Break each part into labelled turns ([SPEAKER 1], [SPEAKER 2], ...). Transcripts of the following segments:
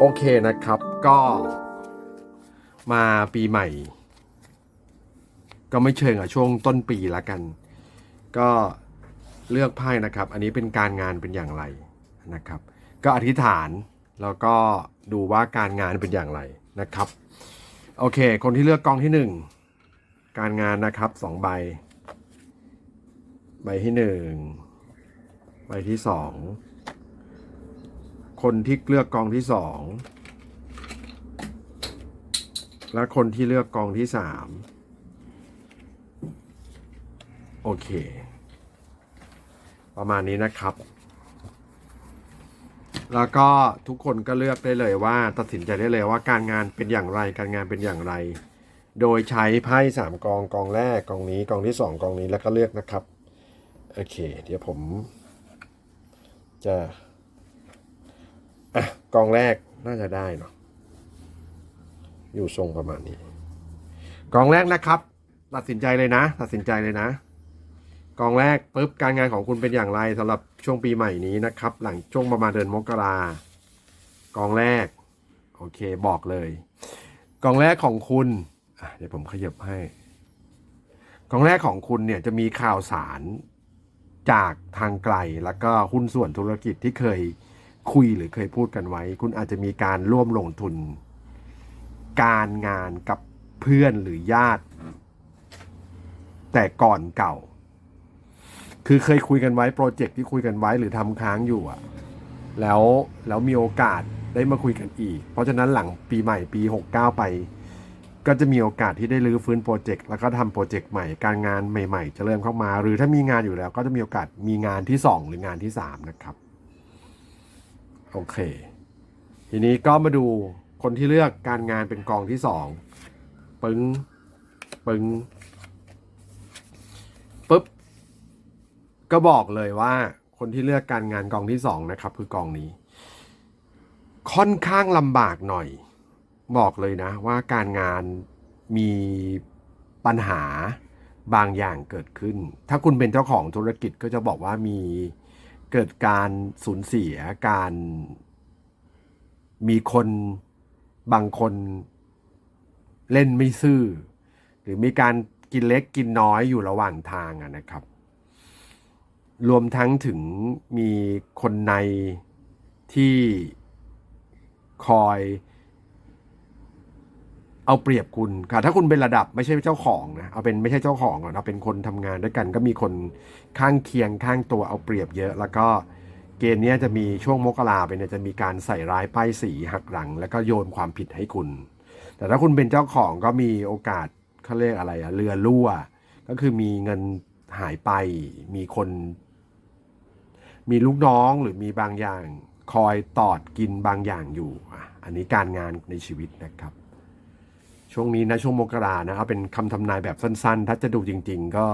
[SPEAKER 1] โอเคนะครับก็มาปีใหม่ ก็ไม่เชิงอะช่วงต้นปีละกัน ก็เลือกไพ่นะครับ อันนี้เป็นการงานเป็นอย่างไรนะครับ ก็อธิษฐานแล้วก็ดูว่าการงานเป็นอย่างไรนะครับ โอเค คนที่เลือกกองที่หนึ่งการงานนะครับสองใบ ใบที่หนึ่งใบที่สอง คนที่เลือกกองที่สองและคนที่เลือกกองที่สามโอเค ประมาณนี้นะครับ แล้วก็ทุกคนก็เลือกได้เลยว่า ตัดสินใจได้เลยว่าการงานเป็นอย่างไรการงานเป็นอย่างไร โดยใช้ไพ่สามกองกองแรกกองนี้กองที่สองกองนี้แล้วก็เลือกนะครับ โอเค เดี๋ยวผมจะอะ กองแรกน่าจะได้เนาะอยู่ทรงประมาณนี้ กองแรกนะครับ ตัดสินใจเลยนะ ตัดสินใจเลยนะ กองแรกปุ๊บการงานของคุณเป็นอย่างไรสำหรับช่วงปีใหม่นี้นะครับ หลังช่วงประมาณเดือนมกรากองแรก โอเคบอกเลย กองแรกของคุณเดี๋ยวผมขยับให้ กองแรกของคุณเนี่ยจะมีข่าวสารจากทางไกลแล้วก็หุ้นส่วนธุรกิจที่เคย คุยหรือเคยพูดกันไว้ คุณอาจจะมีการร่วมลงทุน การงานกับเพื่อนหรือญาติ แต่ก่อนเก่า คือเคยคุยกันไว้โปรเจกต์ที่คุยกันไว้หรือทำค้างอยู่อะแล้วแล้วมีโอกาสได้มาคุยกันอีก เพราะฉะนั้นหลังปีใหม่ปี 69 ไป ก็จะมีโอกาสที่ได้รื้อฟื้นโปรเจกต์แล้วก็ทำโปรเจกต์ใหม่การงานใหม่ ๆ จะเริ่มเข้ามา หรือถ้ามีงานอยู่แล้ว ก็จะมีโอกาสมีงานที่ 2 หรืองานที่ 3 นะครับ โอเค ทีนี้ก็มาดูคนที่เลือกการงานเป็นกองที่2ปึ้งปึ้งปุ๊บ ก็บอกเลยว่า คนที่เลือกการงานกองที่สองนะครับ คือกองนี้ ค่อนข้างลำบากหน่อย บอกเลยนะ ว่าการงานมีปัญหาบางอย่างเกิดขึ้น ถ้าคุณเป็นเจ้าของธุรกิจก็จะบอกว่ามี เกิดการสูญเสียการมีคนบางคนเล่นไม่ซื่อ หรือมีการกินเล็กกินน้อยอยู่ระหว่างทางนะครับ รวมทั้งถึงมีคนในที่คอย เอาเปรียบคุณค่ะถ้าคุณเป็นระดับไม่ใช่เจ้าของนะเอาเป็นไม่ใช่เจ้าของก่อนเอาเป็นคนทำงานด้วยกัน ก็มีคนข้างเคียงข้างตัวเอาเปรียบเยอะ แล้วก็เกณฑ์นี้จะมีช่วงมกราไปเนี่ยจะมีการใส่ร้ายป้ายสีหักหลัง แล้วก็โยนความผิดให้คุณ แต่ถ้าคุณเป็นเจ้าของก็มีโอกาสเขาเรียกอะไรอะเรือรั่ว ก็คือมีเงินหายไปมีคน มีลูกน้องหรือมีบางอย่าง คอยตอดกินบางอย่างอยู่อะอันนี้การงานในชีวิตนะครับ ช่วงนี้นะช่วงมกรานะเอาเป็นคำทำนายแบบสั้น ๆ ถ้าจะดูจริง ๆ ก็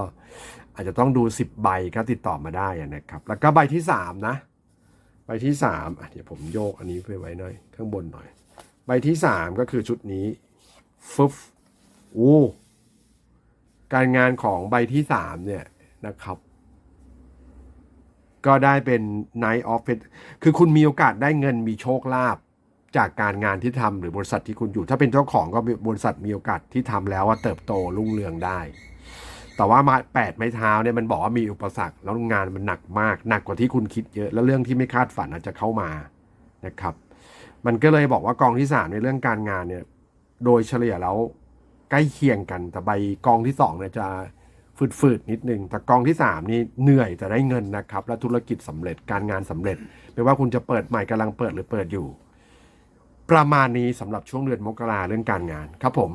[SPEAKER 1] อาจจะต้องดู 10 ใบก็ติดต่อมาได้นะครับ แล้วก็ใบที่ 3 นะ ใบที่3เดี๋ยวผมโยกอันนี้ไปไว้หน่อย ข้างบนหน่อย ใบที่ 3 ก็คือชุดนี้ฟึบโอ้การงานของใบที่ 3 เนี่ยนะครับ ก็ได้เป็น Night of p e t คือคุณมีโอกาสได้เงินมีโชคลาภ จากการงานที่ทำหรือบริษัทที่คุณอยู่ถ้าเป็นเจ้าของก็บริษัทมีโอกาสที่ทำแล้วว่าเติบโตรุ่งเรืองได้ แต่ว่ามาแปดไม้เท้าเนี่ยมันบอกว่ามีอุปสรรคแล้วงานมันหนักมาก หนักกว่าที่คุณคิดเยอะ แล้วเรื่องที่ไม่คาดฝันอาจจะเข้ามานะครับ มันก็เลยบอกว่ากองที่สามในเรื่องการงานเนี่ยโดยเฉลี่ยแล้วใกล้เคียงกัน แต่ใบกองที่สองเนี่ยจะฝืดๆนิดนึงแต่กองที่สามนี่เหนื่อยแต่ได้เงินนะครับ และธุรกิจสำเร็จการงานสำเร็จไม่ว่าคุณจะเปิดใหม่กำลังเปิดหรือเปิดอยู่ ประมาณนี้สำหรับช่วงเดือนมกราเรื่องการงานครับผม